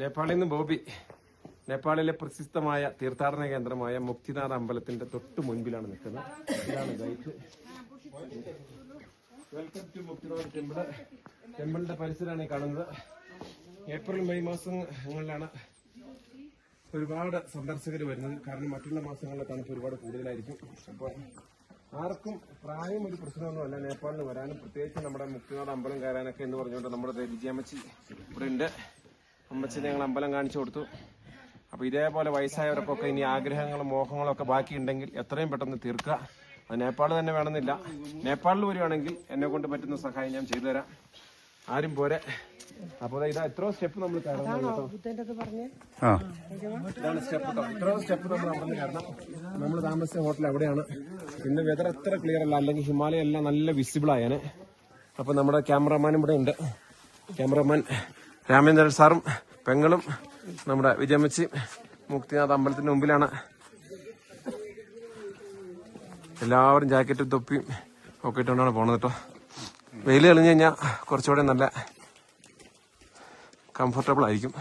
നേപ്പാളിൽ നിന്ന് ബോബി. നേപ്പാളിലെ പ്രസിദ്ധമായ തീർത്ഥാടന കേന്ദ്രമായ മുക്തിനാഥ അമ്പലത്തിന്റെ തൊട്ട് മുൻപിലാണ് നിൽക്കുന്നത്. ഇതാണ് വെൽക്കം ടു മുക്തിനാഥ് ടെമ്പിൾ ടെമ്പിളിന്റെ പരിസരമാണ് കാണുന്നത്. ഏപ്രിൽ മെയ് മാസങ്ങളിലാണ് ഒരുപാട് സന്ദർശകർ വരുന്നത്. കാരണം മറ്റുള്ള മാസങ്ങളിലെ തണുപ്പ് ഒരുപാട് കൂടുതലായിരിക്കും. അപ്പോൾ ആർക്കും പ്രായം ഒരു പ്രശ്നമൊന്നുമല്ല നേപ്പാളിൽ വരാനും. പ്രത്യേകിച്ച് നമ്മുടെ മുക്തിനാഥ് അമ്പലം കയറാനൊക്കെ എന്ന് പറഞ്ഞുകൊണ്ട് നമ്മുടെ വിജയമച്ചി ഇവിടെ ഉണ്ട്. അമ്മച്ചിനെ ഞങ്ങൾ അമ്പലം കാണിച്ചു കൊടുത്തു. അപ്പൊ ഇതേപോലെ വയസ്സായവർക്കൊക്കെ ഇനി ആഗ്രഹങ്ങളും മോഹങ്ങളും ഒക്കെ ബാക്കിയുണ്ടെങ്കിൽ എത്രയും പെട്ടെന്ന് തീർക്കുക. അത് നേപ്പാൾ തന്നെ വേണമെന്നില്ല. നേപ്പാളിൽ വരികയാണെങ്കിൽ എന്നെ കൊണ്ട് പറ്റുന്ന സഹായം ഞാൻ ചെയ്തു തരാം. ആരും പോരെ. അപ്പൊ ഇതാ എത്രയോ സ്റ്റെപ്പ് നമ്മൾ ഇതാണ് സ്റ്റെപ്പ് സ്റ്റെപ്പ് നമ്മൾ അവിടെ നിന്ന് കയറണം നമ്മൾ താമസിച്ച ഹോട്ടൽ അവിടെയാണ്. ഇന്ന് വെതർ എത്ര ക്ലിയർ അല്ല. അല്ലെങ്കിൽ ഹിമാലയ എല്ലാം നല്ല വിസിബിൾ ആയാനെ. അപ്പൊ നമ്മുടെ ക്യാമറമാൻ ഇവിടെ ഉണ്ട്. ക്യാമറമാൻ രാമേന്ദ്രൻ സാറും പെങ്ങളും നമ്മുടെ വിജയമച്ചി മുക്തിനാഥ് അമ്പലത്തിന്റെ മുമ്പിലാണ്. എല്ലാവരും ജാക്കറ്റും തൊപ്പിയും ഒക്കെ ഇട്ടുകൊണ്ടാണ് പോണത് കേട്ടോ വെയിൽ തെളിഞ്ഞു കഴിഞ്ഞാൽ കുറച്ചുകൂടെ നല്ല കംഫർട്ടബിൾ ആയിരിക്കും.